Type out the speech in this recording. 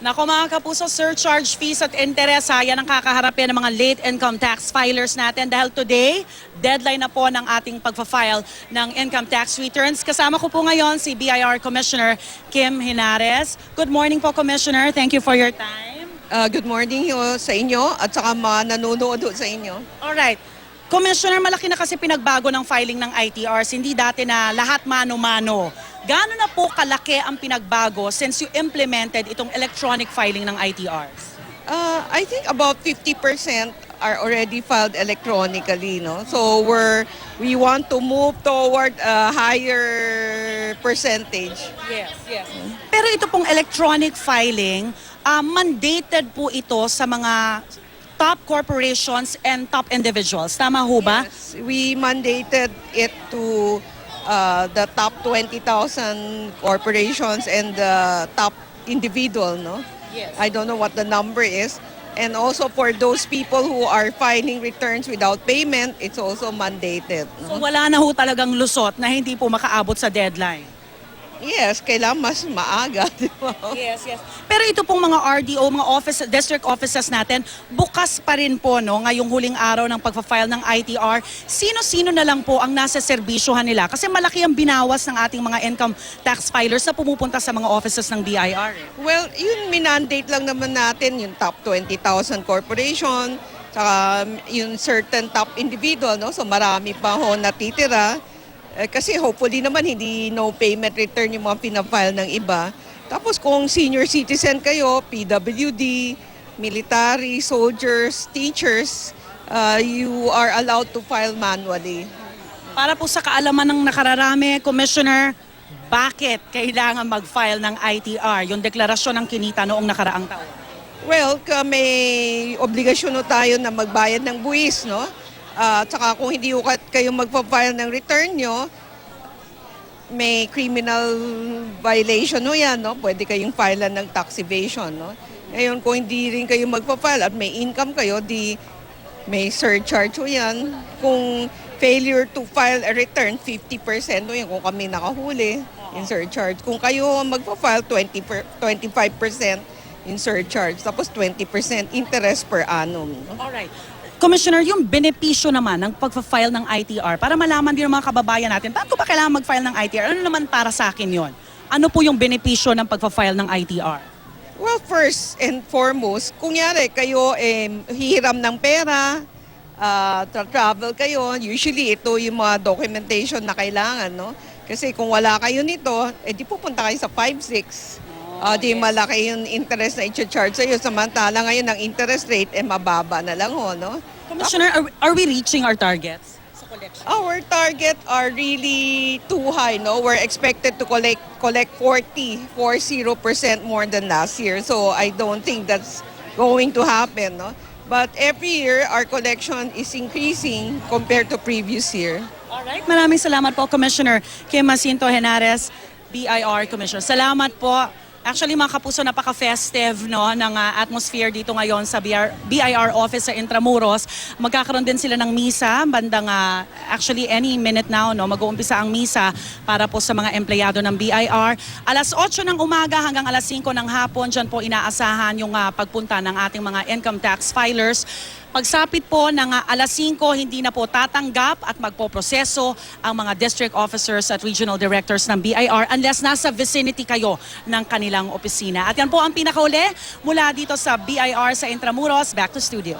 Nako mga kapuso, surcharge fees at interes ha, yan ang kakaharapin ng mga late income tax filers natin dahil today, deadline na po ng ating pagpa-file ng income tax returns. Kasama ko po ngayon si BIR Commissioner Kim Hinares. Good morning po Commissioner, thank you for your time. Uh, good morning ho sa inyo at saka mga nanonood ho sa inyo. Alright. Commissioner, malaki na kasi pinagbago ng filing ng ITRs. Hindi dati na lahat mano-mano. Gaano na po kalaki ang pinagbago since you implemented itong electronic filing ng ITRs? Uh, I think about 50% are already filed electronically, no? So we're we want to move toward a higher percentage. Yes, yes. Pero ito pong electronic filing, ah, mandated po ito sa mga top corporations and top individuals. Tama ho ba? Yes, we mandated it to uh, the top 20,000 corporations and the top individual, no? Yes. I don't know what the number is. And also for those people who are filing returns without payment, it's also mandated. So No? wala na ho talagang lusot na hindi po makaabot sa deadline. Yes, kailangan mas maaga, di ba? Yes, yes. Pero ito pong mga RDO, mga office, district offices natin, bukas pa rin po no, ngayong huling araw ng pagpa-file ng ITR. Sino-sino na lang po ang nasa serbisyohan nila? Kasi malaki ang binawas ng ating mga income tax filers na pumupunta sa mga offices ng BIR. eh. Well, yun minandate lang naman natin yung top 20,000 corporation, saka yung certain top individual, no? So marami pa ho natitira. Eh, kasi hopefully naman hindi no payment return yung mga pinafile ng iba. Tapos kung senior citizen kayo, PWD, military, soldiers, teachers, uh, you are allowed to file manually. Para po sa kaalaman ng nakararami, Commissioner, bakit kailangan mag-file ng ITR, yung deklarasyon ng kinita noong nakaraang taon? Well, may obligasyon no tayo na magbayad ng buwis, no? Ah, tsaka kung hindi kayo magpa-file ng return nyo, may criminal violation no yan, no? Pwede kayong file ng tax evasion, no? Ngayon, kung hindi rin kayo magpa-file at may income kayo, di may surcharge o yan. Kung failure to file a return, 50% no yan kung kami nakahuli in surcharge. Kung kayo magpa-file, 20 per, 25% in surcharge. Tapos 20% interest per annum. no? Alright. Commissioner, yung benepisyo naman ng pagpa-file ng ITR, para malaman din ng mga kababayan natin, bakit ba kailangan mag-file ng ITR? Ano naman para sa akin yon? Ano po yung benepisyo ng pagpa-file ng ITR? Well, first and foremost, kung yari kayo eh, hihiram ng pera, ah, tra- travel kayo, usually ito yung mga documentation na kailangan, no? Kasi kung wala kayo nito, eh di pupunta kayo sa 5-6. Ah, di malaki yung interest na i-charge sa'yo. Samantala ngayon ang interest rate, eh mababa na lang ho, no? Commissioner, are, are we reaching our targets sa collection? Our target are really too high, no? We're expected to collect collect 40, 40% more than last year. So I don't think that's going to happen, no? But every year our collection is increasing compared to previous year. Alright, maraming salamat po, Commissioner Kim Jacinto Henares, BIR Commissioner. Salamat po. Actually, mga kapuso, napaka-festive no, ng ah, atmosphere dito ngayon sa BR, BIR office sa Intramuros. Magkakaroon din sila ng misa, bandang ah, actually any minute now, no, mag-uumpisa ang misa para po sa mga empleyado ng BIR. Alas 8 ng umaga hanggang alas 5 ng hapon, dyan po inaasahan yung ah, pagpunta ng ating mga income tax filers. Pagsapit po ng ah, alas 5, hindi na po tatanggap at magpoproseso ang mga district officers at regional directors ng BIR unless nasa vicinity kayo ng kanilang opisina. At yan po ang pinakauli mula dito sa BIR sa Intramuros. Back to studio.